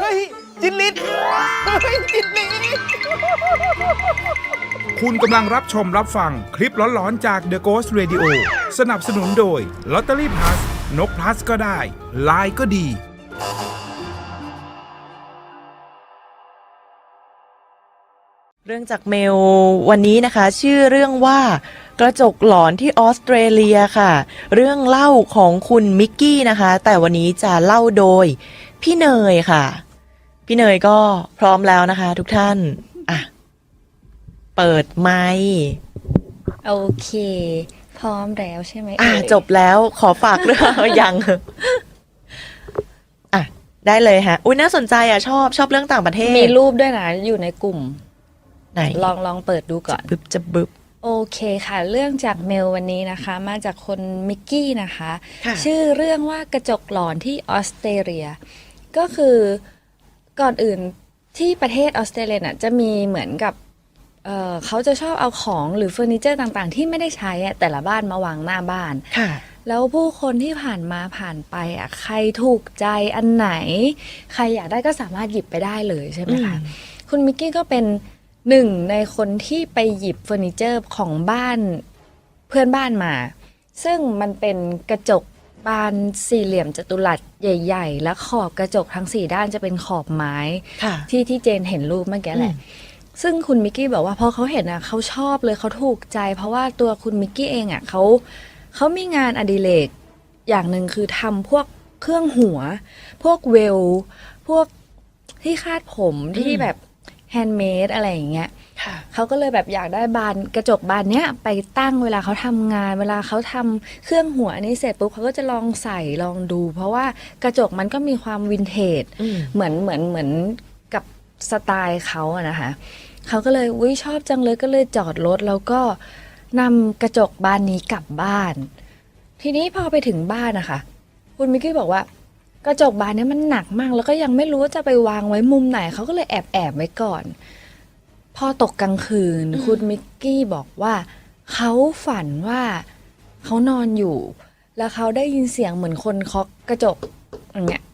เฮ้ย จินลิศเฮ้ย จินลิศคุณกำลังรับชมรับฟังคลิปหลอนๆจาก The Ghost Radio สนับสนุนโดย Lottery Plus นก plus ก็ได้ ลายก็ดี เรื่องจากเมลวันนี้นะคะ ชื่อเรื่องว่ากระจกหลอนที่ออสเตรเลียค่ะ เรื่องเล่าของคุณมิกกี้นะคะ แต่วันนี้จะเล่าโดย พี่เนยค่ะ พี่เนยก็พร้อมแล้วนะคะ ทุกท่าน อะ เปิดไมค์โอเค พร้อมแล้วใช่ไหมอะ เยจบแล้วขอฝากเรื่อง ยังอะได้เลยฮะ อุ้ยน่าสนใจอะ ชอบชอบเรื่องต่างประเทศ มีรูปด้วยนะ อยู่ในกลุ่ม ไหนลองลองเปิดดูก่อน บึบจะบึบ โอเคค่ะ เรื่องจากเมลวันนี้นะคะ มาจากคนมิกกี้นะคะ ค่ะ ชื่อเรื่องว่ากระจกหลอนที่ออสเตรเลีย ก็คือก่อนอื่นที่ประเทศออสเตรเลียน่ะจะมีเหมือนกับเอ่อเขาจะชอบเอาของหรือเฟอร์นิเจอร์ต่างๆ ที่ไม่ได้ใช้อะแต่ละบ้านมาวางหน้าบ้าน ค่ะ แล้วผู้คนที่ผ่านมาผ่านไปอะใครถูกใจอันไหน ใครอยากได้ก็สามารถหยิบไปได้เลยใช่ไหมคะอืมคุณมิกกี้ก็เป็น หนึ่งในคนที่ไปหยิบเฟอร์นิเจอร์ของบ้านเพื่อนบ้านมา ซึ่งมันเป็นกระจกบานสี่เหลี่ยมจัตุรัสใหญ่ ๆ และขอบกระจกทั้งสี่ด้านจะเป็นขอบไม้ ค่ะ ที่ที่เจนเห็นรูปเมื่อกี้แหละ ซึ่งคุณมิกกี้บอกว่าพอเขาเห็นอะเขาชอบเลยเขาถูกใจ เพราะว่าตัวคุณมิกกี้เองอะเขาเขามีงานอดิเรกอย่างหนึ่งคือทำพวกเครื่องหัว พวกเวล พวกที่คาดผมที่แบบ แฮนด์เมดอะไรอย่างเงี้ยค่ะเขาก็เลยแบบอยากได้บานกระจกบานเนี้ยไปตั้งเวลาเขาทำงาน เวลาเขาทำเครื่องหัวนี้เสร็จปุ๊บเขาก็จะลองใส่ลองดู เพราะว่ากระจกมันก็มีความวินเทจอืมเหมือนเหมือนเหมือนกับสไตล์เขาอะนะคะเขาก็เลยวิชอบจังเลยก็เลยจอดรถแล้วก็นำกระจกบานนี้กลับบ้าน ทีนี้พอไปถึงบ้านนะคะ คุณมิกกี้บอกว่า กระจกบานเนี้มันหนักมาก แล้วก็ยังไม่รู้ว่าจะไปวางไว้มุมไหนเขาก็เลยแอบแอบไว้ก่อน พอตกกลางคืน คุณมิกกี้บอกว่าเขาฝันว่าเขานอนอยู่ แล้วเขาได้ยินเสียงเหมือนคนเคาะกระจกอย่างเงี้ย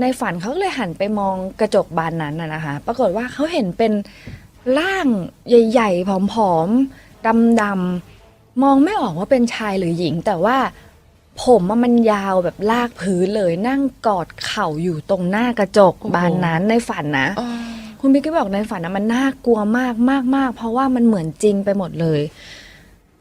ในฝันเขาก็เลยหันไปมองกระจกบานนั้นน่ะนะคะ ปรากฏว่าเขาเห็นเป็นร่างใหญ่ ๆ ผอม ๆดำๆมองไม่ออกว่าเป็นชายหรือหญิง แต่ว่า ผมอะมันยาวแบบลากพื้นเลยนั่งกอดเข่าอยู่ตรงหน้ากระจกโอ้โหบานนั้นในฝันนะ คุณบิ๊กก็บอกในฝันนะมันน่ากลัวมากมากมากเพราะว่ามันเหมือนจริงไปหมดเลย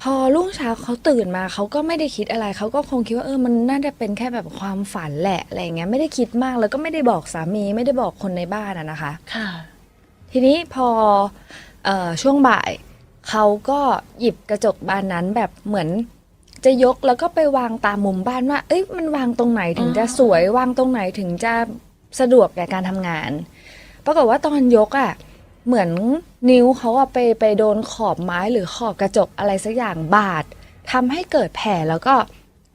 พอรุ่งเช้าเขาตื่นมาเขาก็ไม่ได้คิดอะไรเขาก็คงคิดว่าเออมันน่าจะเป็นแค่แบบความฝันแหละอะไรอย่างเงี้ยไม่ได้คิดมากแล้วก็ไม่ได้บอกสามีไม่ได้บอกคนในบ้านอะนะคะ ค่ะ ทีนี้พอเออช่วงบ่ายเขาก็หยิบกระจกบานนั้นแบบเหมือน จะยกแล้วก็ไปวางตามมุมบ้านว่า เอ้ยมันวางตรงไหนถึงจะสวยวางตรงไหนถึงจะสะดวกแก่การทำงาน ปรากฏว่าตอนยกอะ่ะ เหมือนนิ้วเขาอะไปไปโดนขอบไม้หรือขอบกระจกอะไรสักอย่างบาดทำให้เกิดแผลแล้วก็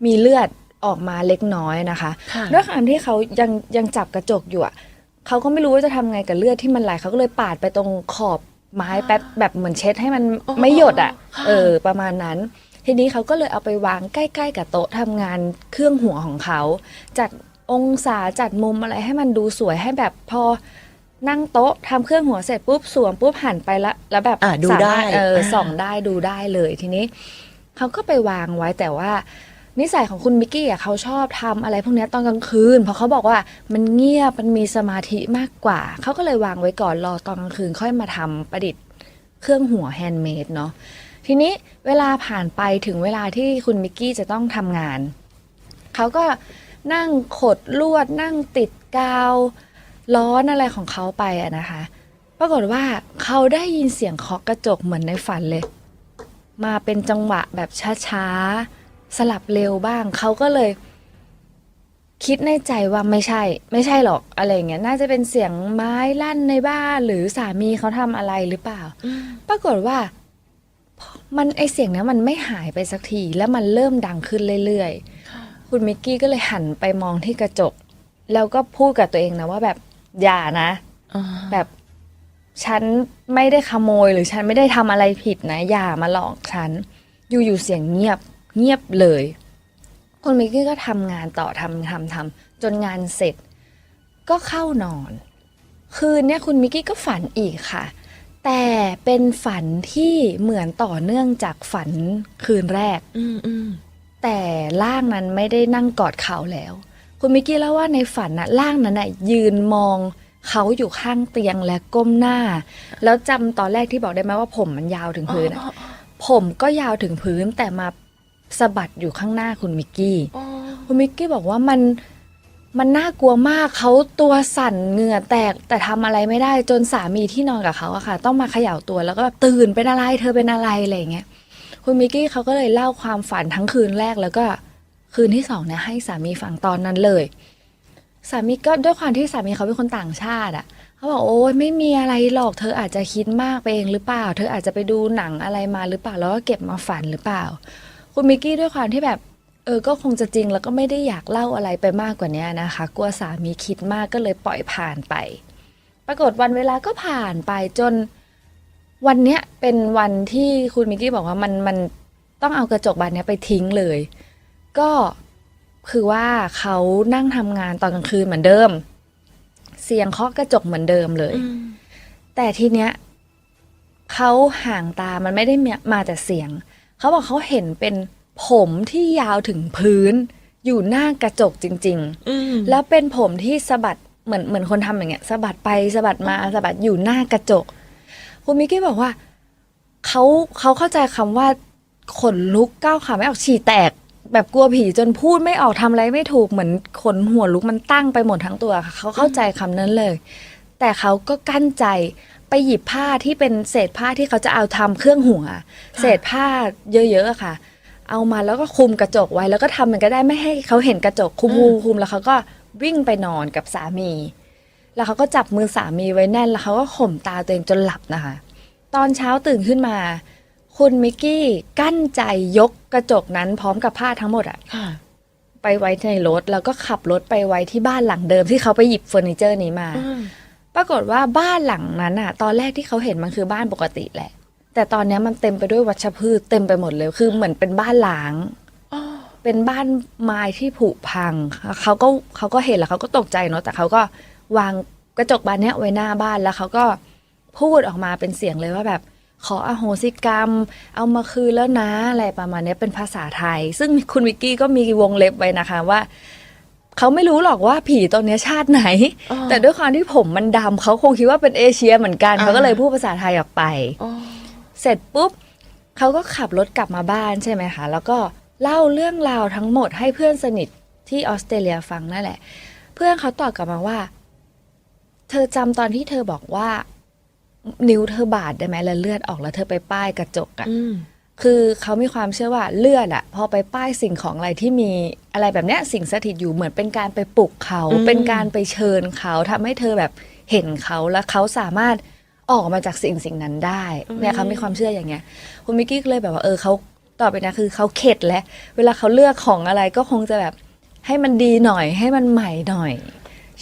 มีเลือดออกมาเล็กน้อยนะคะค่ะ ด้วยความที่เขายังยังจับกระจกอยู่อะเขาก็ไม่รู้ว่าจะทำไงกับเลือดที่มันไหลเขาก็เลยปาดไปตรงขอบไม้แป๊บแบบเหมือนเช็ดให้มันอ๋อไม่หยดอะค่ะ เออประมาณนั้น ทีนี้เขาก็เลยเอาไปวางใกล้ ๆ กับโต๊ะทำงานเครื่องหัวของเขาจัดองศาจัดมุมอะไรให้มันดูสวยให้แบบพอนั่งโต๊ะทำเครื่องหัวเสร็จปุ๊บสวมปุ๊บหันไปละแล้วแบบอะดูสามารถได้เอออ่าส่องได้ดูได้เลยทีนี้เขาก็ไปวางไว้แต่ว่านิสัยของคุณมิกกี้อะเขาชอบทำอะไรพวกเนี้ยตอนกลางคืน เพราะเขาบอกว่ามันเงียบมันมีสมาธิมากกว่า เขาก็เลยวางไว้ก่อนรอตอนกลางคืนค่อยมาทำประดิษฐ์เครื่องหัวแฮนด์เมดเนาะ ทีนี้เวลาผ่านไปถึงเวลาที่คุณมิกกี้จะต้องทำงาน เขาก็นั่งขดลวด นั่งติดกาวร้อนอะไรของเขาไปอะนะคะ ปรากฏว่าเขาได้ยินเสียงเคาะกระจกเหมือนในฝันเลย มาเป็นจังหวะแบบช้าๆ สลับเร็วบ้าง เขาก็เลย คิดในใจว่าไม่ใช่ ไม่ใช่หรอกอะไรอย่างเงี้ย น่าจะเป็นเสียงไม้ลั่นในบ้าน หรือสามีเขาทำอะไรหรือเปล่า ปรากฏว่า มันไอเสียงเนี้ยมันไม่หายไปสักที แล้วมันเริ่มดังขึ้นเรื่อยๆ คุณมิกกี้ก็เลยหันไปมองที่กระจก แล้วก็พูดกับตัวเองนะว่าแบบอย่านะอ่าแบบฉันไม่ได้ขโมยหรือฉันไม่ได้ทำอะไรผิดนะอย่ามาหลอกฉัน อยู่ๆเสียงเงียบเงียบเลยคุณมิกกี้ก็ทำงานต่อทำทำทำจนงานเสร็จ ก็เข้านอน คืนเนี้ยคุณมิกกี้ก็ฝันอีกค่ะ แต่เป็นฝันที่เหมือนต่อเนื่องจากฝันคืนแรก อืมอืมแต่ร่างนั้นไม่ได้นั่งกอดเขาแล้ว คุณมิกกี้เล่าว่าในฝันน่ะร่างนั้นน่ะยืนมองเขาอยู่ข้างเตียงและก้มหน้า แล้วจำตอนแรกที่บอกได้ไหมว่าผมมันยาวถึงพื้นอะผมก็ยาวถึงพื้นแต่มาสะบัดอยู่ข้างหน้าคุณมิกกี้ อ๋อคุณมิกกี้บอกว่ามัน มันน่ากลัวมากเขาตัวสั่นเหงื่อแตกแต่ทำอะไรไม่ได้จนสามีที่นอนกับเขาอะค่ะ ต้องมาเขย่าตัวแล้วก็แบบตื่นเป็นอะไรเธอเป็นอะไรอะไรเงี้ยคุณมิกกี้เขาก็เลยเล่าความฝันทั้งคืนแรกแล้วก็คืนที่สองเนี่ยให้สามีฟังตอนนั้นเลย สามีก็ด้วยความที่สามีเขาเป็นคนต่างชาติอะเขาบอกโอ้ยไม่มีอะไรหรอกเธออาจจะคิดมากไปเองหรือเปล่า เธออาจจะไปดูหนังอะไรมาหรือเปล่าแล้วก็เก็บมาฝันหรือเปล่า คุณมิกกี้ด้วยความที่แบบ เออก็คงจะจริงแล้วก็ไม่ได้อยากเล่าอะไรไปมากกว่านี้นะคะ กลัวสามีคิดมากก็เลยปล่อยผ่านไป ปรากฏวันเวลาก็ผ่านไปจนวันเนี้ยเป็นวันที่คุณมิกกี้บอกว่ามันมันต้องเอากระจกบานเนี้ยไปทิ้งเลย ก็คือว่าเขานั่งทำงานตอนกลางคืนเหมือนเดิม เสียงเคาะกระจกเหมือนเดิมเลยอืมแต่ทีเนี้ยเขาห่างตามันไม่ได้มาแต่เสียง เขาบอกเขาเห็นเป็น ผมที่ยาวถึงพื้น อยู่หน้ากระจกจริงอืมๆแล้วเป็นผมที่สะบัดเหมือนเหมือนคนทำอย่างเงี้ยสะบัดไปสะบัดมาสะบัดอยู่หน้ากระจก คุณมิกกี้บอกว่าเขาเขาเข้าใจคำว่าขนลุกก้าวขาไม่ออกฉี่แตก แบบกลัวผีจนพูดไม่ออกทำอะไรไม่ถูกเหมือนขนหัวลุกมันตั้งไปหมดทั้งตัวค่ะเขาเข้าใจคำนั้นเลย แต่เขาก็กั้นใจไปหยิบผ้าที่เป็นเศษผ้าที่เขาจะเอาทำเครื่องหัว เศษผ้าเยอะๆอะค่ะ เอามาแล้วก็คลุมกระจกไว้ แล้วก็ทำมันก็ได้ไม่ให้เขาเห็นกระจกคุมคุมคุมแล้วเขาก็วิ่งไปนอนกับสามี แล้วเขาก็จับมือสามีไว้แน่น แล้วเขาก็ข่มตาตัวเองจนหลับนะคะ ตอนเช้าตื่นขึ้นมา คุณมิกกี้กั้นใจยกกระจกนั้นพร้อมกับผ้าทั้งหมดอะค่ะ ไปไว้ในรถแล้วก็ขับรถไปไว้ที่บ้านหลังเดิมที่เขาไปหยิบเฟอร์นิเจอร์นี้มาอืมปรากฏว่าบ้านหลังนั้นอะตอนแรกที่เขาเห็นมันคือบ้านปกติแหละ แต่ตอนเนี้ยมันเต็มไปด้วยวัชพืชเต็มไปหมดเลย คือเหมือนเป็นบ้านล้างอ๋อเป็นบ้านไม้ที่ผุพัง เขาก็เขาก็เห็นแล้วเขาก็ตกใจเนาะ แต่เขาก็วางกระจกบานเนี้ยไว้หน้าบ้านแล้วเขาก็พูดออกมาเป็นเสียงเลยว่าแบบ ขออโหสิกรรม เอามาคืนแล้วนะอะไรประมาณเนี้ยเป็นภาษาไทย ซึ่งคุณวิกกี้ก็มีวงเล็บไว้นะคะว่าเขาไม่รู้หรอกว่าผีตัวเนี้ยชาติไหนอ๋อแต่ด้วยความที่ผมมันดำเขาคงคิดว่าเป็นเอเชียเหมือนกันอ่าเขาก็เลยพูดภาษาไทยออกไปอ๋อ เสร็จปุ๊บเขาก็ขับรถกลับมาบ้านใช่ไหมคะแล้วก็เล่าเรื่องราวทั้งหมดให้เพื่อนสนิทที่ออสเตรเลียฟังนั่นแหละ เพื่อนเขาตอบกลับมาว่า เธอจำตอนที่เธอบอกว่า นิ้วเธอบาดได้ไหมแล้วเลือดออกแล้วเธอไปป้ายกระจกอะอืมคือเขามีความเชื่อว่าเลือดอะพอไปป้ายสิ่งของอะไรที่มีอะไรแบบเนี้ยสิ่งสถิตอยู่เหมือนเป็นการไปปลุกเขาอืมเป็นการไปเชิญเขาทำให้เธอแบบเห็นเขาแล้วเขาสามารถ ออกมาจากสิ่งสิ่งนั้นได้เนี่ยเขามีความเชื่ออย่างเงี้ยคุณมิกกี้ก็เลยแบบว่าเออเขาต่อไปนะคือเขาเข็ดแล้ว เวลาเขาเลือกของอะไรก็คงจะแบบให้มันดีหน่อย ให้มันใหม่หน่อย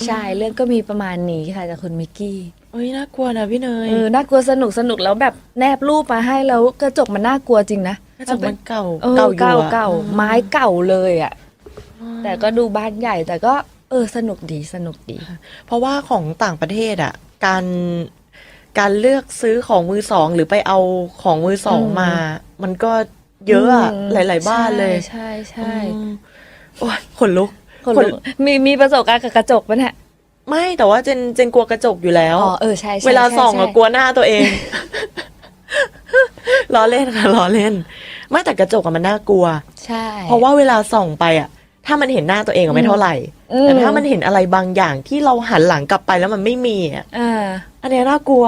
ใช่เรื่องก็มีประมาณนี้ค่ะจากคุณมิกกี้เอ้ยน่ากลัวนะพี่เนยเออน่ากลัวสนุกสนุกแล้วแบบแนบรูปมาให้แล้วกระจกมันน่ากลัวจริงนะกระจกมันเก่าเออเก่าอยู่เก่าอะเก่าอืมไม้เก่าเลยอะแต่ก็ดูบ้านใหญ่แต่ก็เออสนุกดีสนุกดี เพราะว่าของต่างประเทศอะ การ การเลือกซื้อของมือสอง หรือไปเอาของมือสองอืมมา มันก็เยอะอะอืมหลาย ๆ บ้านเลยใช่ใช่อืมโอ้ยขนลุกคนลุกมีมีประสบการณ์กับกระจกปะเนี่ยไม่แต่ว่าเจนเจนกลัวกระจกอยู่แล้ว อ๋อเออใช่ใช่เวลาส่องใช่อะกลัวหน้าตัวเอง ล้อเล่นค่ะล้อเล่น ไม่แต่กระจกอะมันน่ากลัว ใช่เพราะว่าเวลาส่องไปอะ ถ้ามันเห็นหน้าตัวเองอะไม่เท่าไหร่อืแต่ถ้ามันเห็นอะไรบางอย่างที่เราหันหลังกลับไปแล้วมันไม่มีอะอ่าอันเนี้ยน่ากลัว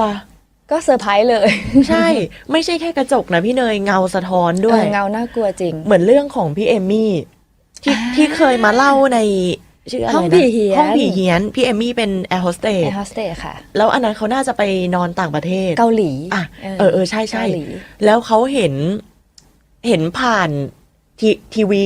ก็เซอร์ไพรส์เลย ใช่ ไม่ใช่แค่กระจกนะพี่เนยเงาสะท้อนด้วเอยอเงาน่ากลัวจริง เหมือนเรื่องของพี่เอมมี่ที่อ่าที่เคยมาเล่าในชื่ออะไรนะห้องผีเฮี้ยนห้องผีเฮียนพี่เอมมี่เป็นแอร์โฮสเตแอสร์โฮสเตสค่ะ แล้วอันนั้นเขาน่าจะไปนอนต่างประเทศเกาหลีอะเออเออใช่ใช่เกาหลีแล้วเขาเห็นเห็นผ่านทีทีวี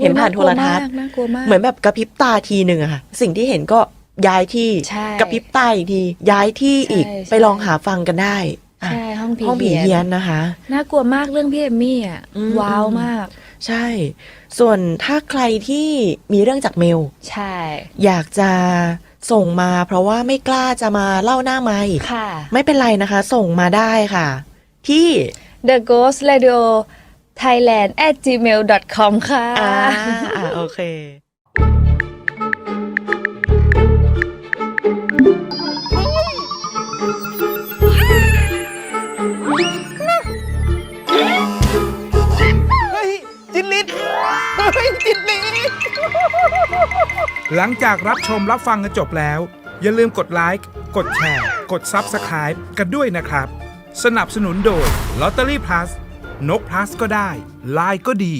เห็นผ่านโทรทัศน์น่ากลัวมากเหมือนแบบกระพริบตาทีหนึ่งอะค่ะ สิ่งที่เห็นก็ย้ายที่ใช่กระพริบตาอีกที ย้ายที่อีกใช่ใช่ไปลองหาฟังกันได้อะใช่เขาห้องผีห้องผีเฮีเฮียยนนนะคะ น่ากลัวมากเรื่องพี่เอมมี่อะอืมว้าวมาก ใช่ ส่วนถ้าใครที่มีเรื่องจากเมล ใช่ อยากจะส่งมาเพราะว่าไม่กล้าจะมาเล่าหน้าไมค์ค่ะ ไม่เป็นไรนะคะ ส่งมาได้ค่ะ ที่ The Ghost Radio Thailand at gmail com ค่ะอ่าอ่าโอเค เฮ้ย จินลิศเฮ้ย จินลิศหลังจากรับชมรับฟังกันจบแล้ว อย่าลืมกดไลค์ กดแชร์ กด Subscribe กันด้วยนะครับ สนับสนุนโดย Lottery Plus นกพลัสก็ได้ ลายก็ดี